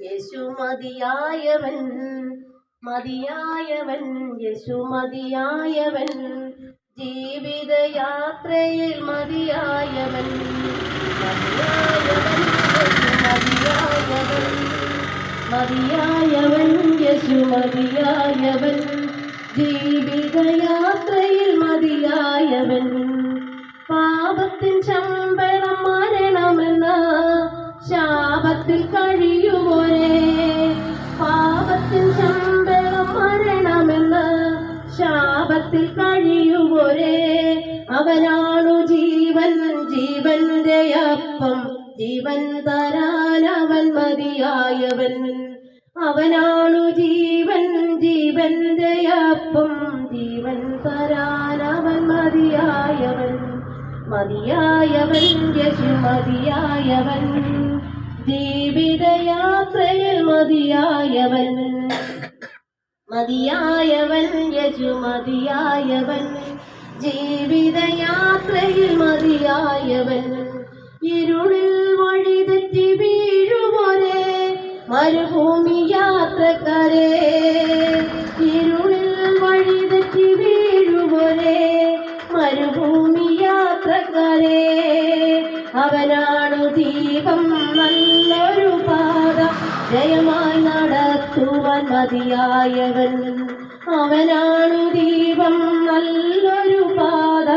യേശു മതിയായവൻ മതിയായവൻ യേശു മതിയായവൻ ജീവിതയാത്രയിൽ മതിയായവൻ മതിയായവൻ മതിയായവൻ. മതിയായവൻ യേശു മതിയായവൻ ജീവിതയാത്രയിൽ മതിയായവൻ. പാപത്തിൻ ശമ്പളം മരണമെന്ന ശാപത്തിൽ ശാപത്തിൽ കഴിയുമൊരേ. അവനാണു ജീവൻ ജീവന്റെ അപ്പം. ജീവൻ തരാൻ അവൻ മതിയായവൻ. അവനാണു ജീവൻ ജീവന്റെ അപ്പം. ജീവൻ തരാൻ അവൻ മതിയായവൻ. മതിയായവൻ യശു മതിയായവൻ. ജീവിതയാത്രയിൽ മതിയായവൻ. മതിയായവൻ യേശു മതിയായവൻ. ജീവിതയാത്രയിൽ മതിയായവൻ. ഇരുളിൽ വഴി തെറ്റി വീഴുപോലെ മരുഭൂമി യാത്രക്കാരെ. ഇരുളിൽ വഴി തെറ്റി വീഴുപോലെ മരുഭൂമി യാത്രക്കാരെ. അവനാണു ദീപം നല്ലൊരു മതിയായവൻ അവനാണു ദീപം നല്ലൊരു പാത.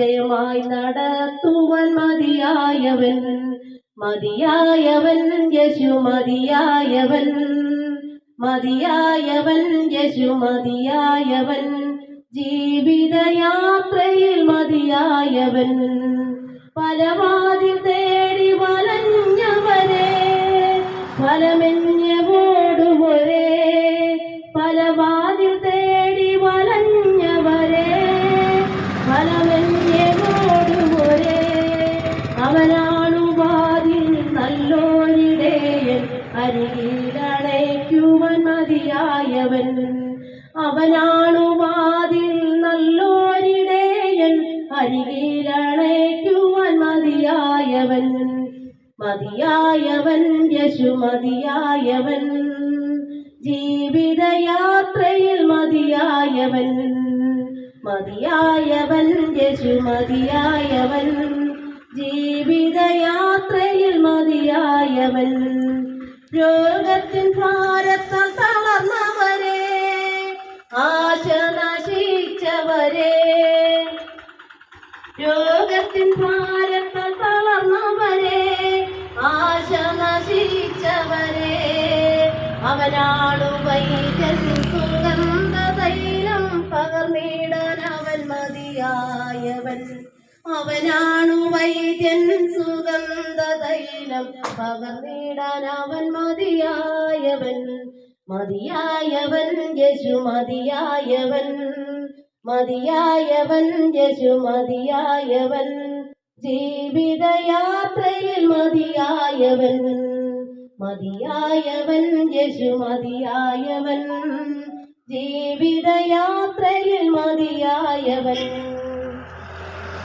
ജയമായി നടത്തുവൻ മതിയായവൻ. മതിയായവൻ യശു മതിയായവൻ. മതിയായവൻ യശു മതിയായവൻ. ജീവിതയാത്രയിൽ മതിയായവൻ. പലവാതിൽ തേടി വലഞ്ഞവനെ ഫലമെഞ്ഞ് അവനാണു നല്ലോരിടേയൻ അരികിലണയ്ക്കുവൻ മതിയായവൻ. അവനാണു നല്ലോരിടേയൻ നല്ലോരിടയൻ അരികിലണയ്ക്കുവൻ മതിയായവൻ. മതിയായവൻ യശു മതിയായവൻ. ജീവിതയാത്രയിൽ മതിയായവൻ. മതിയായവൻ യശു മതിയായവൻ. ജീവിതയാത്രയിൽ മതിയായവൻ. രോഗത്തിൻ ഭാരത്താൽ തളർന്നവരെ ആശ നശിച്ചവരെ രോഗത്തിൻ ഭാരത്താൽ തളർന്നവരെ ആശ നശിച്ചവരെ അവനാണു വൈദ്യൻ സുഗന്ധ തൈലം പകർന്നിടാൻ അവൻ മതിയായവൻ. അവനാണു വൈദ്യൻ സുഗന്ധതൈലം. പകർന്നിടാൻ അവൻ മതിയായവൻ. മതിയായവൻ യേശു മതിയായവൻ. മതിയായവൻ യേശു മതിയായവൻ. ജീവിതയാത്രയിൽ മതിയായവൻ. മതിയായവൻ യേശു മതിയായവൻ. ജീവിതയാത്രയിൽ മതിയായവൻ.